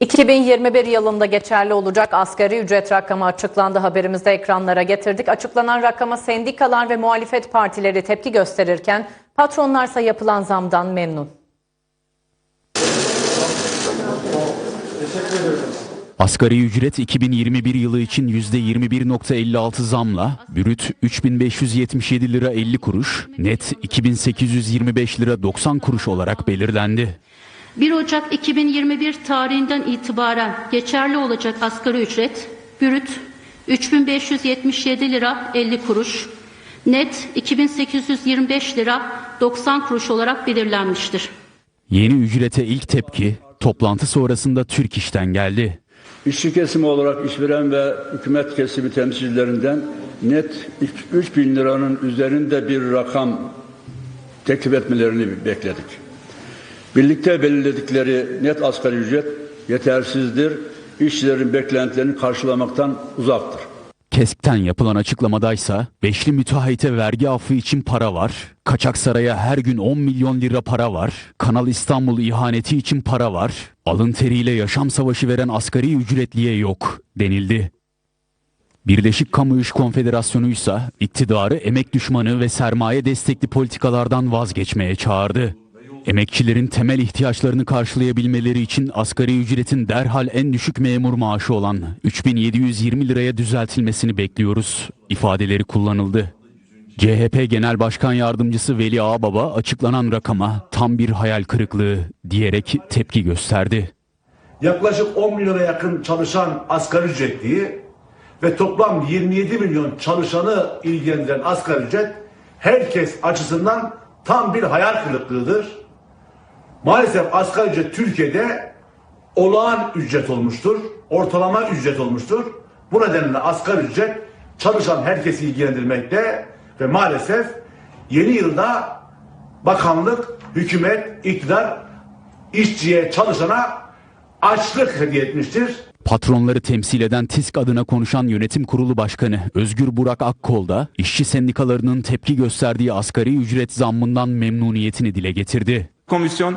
2021 yılında geçerli olacak asgari ücret rakamı açıklandı. Haberimizde ekranlara getirdik. Açıklanan rakama sendikalar ve muhalefet partileri tepki gösterirken patronlarsa yapılan zamdan memnun. Asgari ücret 2021 yılı için %21.56 zamla, brüt 3577 lira 50 kuruş, net 2825 lira 90 kuruş olarak belirlendi. 1 Ocak 2021 tarihinden itibaren geçerli olacak asgari ücret brüt 3577 lira 50 kuruş, net 2825 lira 90 kuruş olarak belirlenmiştir. Yeni ücrete ilk tepki toplantı sonrasında Türk İş'ten geldi. İşçi kesimi olarak işveren ve hükümet kesimi temsilcilerinden net 3 bin liranın üzerinde bir rakam teklif etmelerini bekledik. Birlikte belirledikleri net asgari ücret yetersizdir, işçilerin beklentilerini karşılamaktan uzaktır. KESK'ten yapılan açıklamadaysa beşli müteahhite vergi affı için para var, Kaçak Saray'a her gün 10 milyon lira para var, Kanal İstanbul ihaneti için para var, alın teriyle yaşam savaşı veren asgari ücretliye yok denildi. Birleşik Kamu İş Konfederasyonu ise iktidarı emek düşmanı ve sermaye destekli politikalardan vazgeçmeye çağırdı. Emekçilerin temel ihtiyaçlarını karşılayabilmeleri için asgari ücretin derhal en düşük memur maaşı olan 3720 liraya düzeltilmesini bekliyoruz ifadeleri kullanıldı. CHP Genel Başkan Yardımcısı Veli Ağbaba açıklanan rakama tam bir hayal kırıklığı diyerek tepki gösterdi. yaklaşık 10 milyona yakın çalışan asgari ücretliyi ve toplam 27 milyon çalışanı ilgilendiren asgari ücret herkes açısından tam bir hayal kırıklığıdır. Maalesef asgari ücret Türkiye'de olağan ücret olmuştur, ortalama ücret olmuştur. Bu nedenle asgari ücret çalışan herkesi ilgilendirmekte ve maalesef yeni yılda bakanlık, hükümet, iktidar işçiye, çalışana açlık hediye etmiştir. Patronları temsil eden TİSK adına konuşan yönetim kurulu başkanı Özgür Burak Akkol da işçi sendikalarının tepki gösterdiği asgari ücret zammından memnuniyetini dile getirdi. Komisyon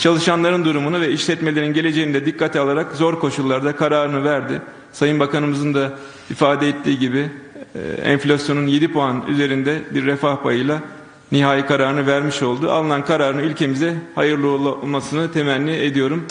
çalışanların durumunu ve işletmelerin geleceğini de dikkate alarak zor koşullarda kararını verdi. Sayın Bakanımızın da ifade ettiği gibi e, enflasyonun 7 puan üzerinde bir refah payıyla nihai kararını vermiş oldu. Alınan kararın ülkemize hayırlı olmasını temenni ediyorum.